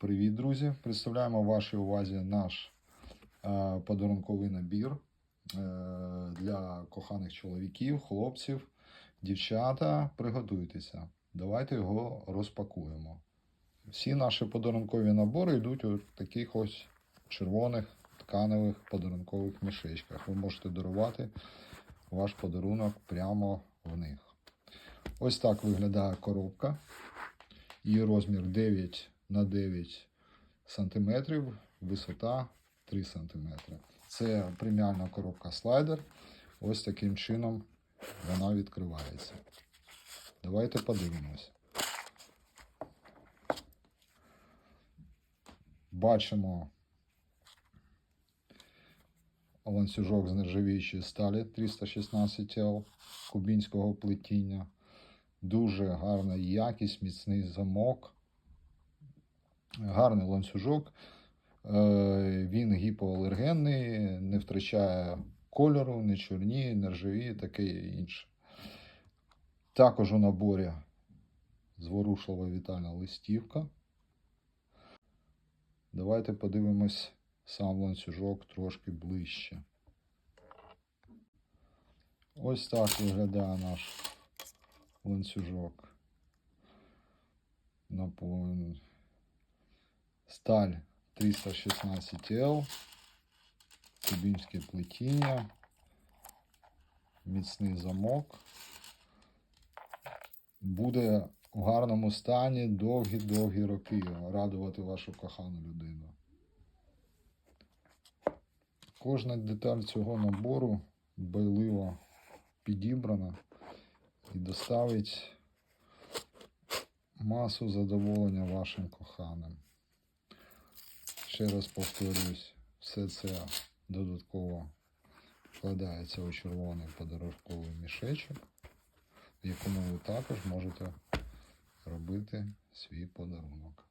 Привіт, друзі! Представляємо вашій увазі наш е, подарунковий набір е, для коханих чоловіків, хлопців, дівчата. Приготуйтеся. Давайте його розпакуємо. Всі наші подарункові набори йдуть у таких ось червоних тканевих подарункових мішечках. Ви можете дарувати ваш подарунок прямо в них. Ось так виглядає коробка. Її розмір 9 на 9 сантиметрів, висота 3 сантиметри. Це преміальна коробка слайдер. Ось таким чином вона відкривається. Давайте подивимось. Бачимо ланцюжок з нержавіючої сталі 316 L кубінського плетіння. Дуже гарна якість, міцний замок, гарний ланцюжок. Е, Він гіпоалергенний, не втрачає кольору, не чорніє, не ржавіє, таке інше. Також у наборі зворушлива вітальна листівка. Давайте подивимось сам ланцюжок трошки ближче. Ось так виглядає наш ланцюжок. Наповнений. Сталь 316L, кубінське плетіння, міцний замок. Буде в гарному стані довгі-довгі роки радувати вашу кохану людину. Кожна деталь цього набору дбайливо підібрана і доставить масу задоволення вашим коханим. Ще раз повторюсь, все це додатково вкладається у червоний подарунковий мішечок, в якому ви також можете робити свій подарунок.